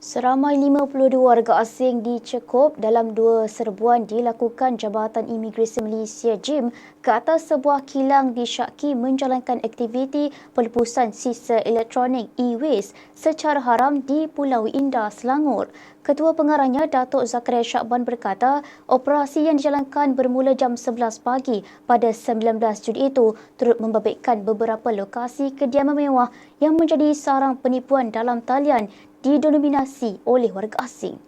Seramai 52 warga asing dicekup dalam dua serbuan dilakukan Jabatan Imigresen Malaysia JIM ke atas sebuah kilang disyaki menjalankan aktiviti pelepasan sisa elektronik e-waste secara haram di Pulau Indah, Selangor. Ketua pengarahnya Datuk Zakaria Syakban berkata, operasi yang dijalankan bermula jam 11 pagi pada 19 Jun itu turut membabitkan beberapa lokasi kediaman mewah yang menjadi sarang penipuan dalam talian didominasi oleh warga asing.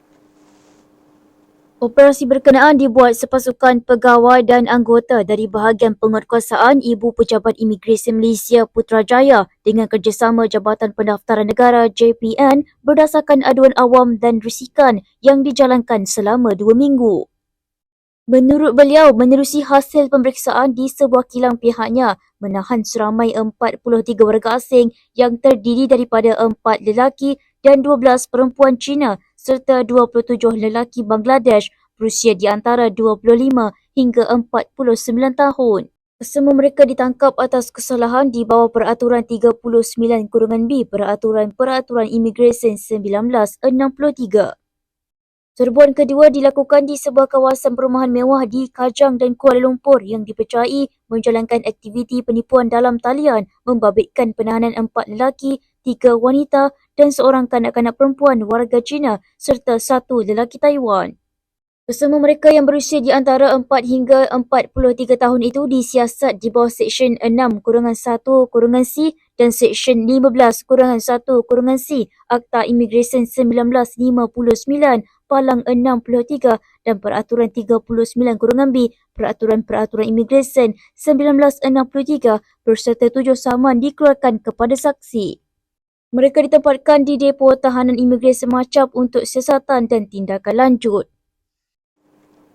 Operasi berkenaan dibuat sepasukan pegawai dan anggota dari bahagian penguatkuasaan Ibu Pejabat Imigresen Malaysia Putrajaya dengan kerjasama Jabatan Pendaftaran Negara JPN berdasarkan aduan awam dan risikan yang dijalankan selama dua minggu. Menurut beliau, menerusi hasil pemeriksaan di sebuah kilang pihaknya menahan seramai 43 warga asing yang terdiri daripada empat lelaki dan 12 perempuan Cina serta 27 lelaki Bangladesh berusia di antara 25 hingga 49 tahun. Semua mereka ditangkap atas kesalahan di bawah Peraturan 39-B Peraturan-Peraturan Imigresen 1963. Serbuan kedua dilakukan di sebuah kawasan perumahan mewah di Kajang dan Kuala Lumpur yang dipercayai menjalankan aktiviti penipuan dalam talian membabitkan penahanan empat lelaki, tiga wanita dan seorang kanak-kanak perempuan warga Cina serta satu lelaki Taiwan. Kesemua mereka yang berusia di antara 4 hingga 43 tahun itu disiasat di bawah Seksyen 6 kurangan 1 kurangan C dan Seksyen 15 kurangan 1 kurangan C Akta Imigresen 1959 Palang 63 dan Peraturan 39 kurangan B Peraturan-Peraturan Imigresen 1963 berserta tujuh saman dikeluarkan kepada saksi. Mereka ditempatkan di depo tahanan imigresen Macap untuk siasatan dan tindakan lanjut.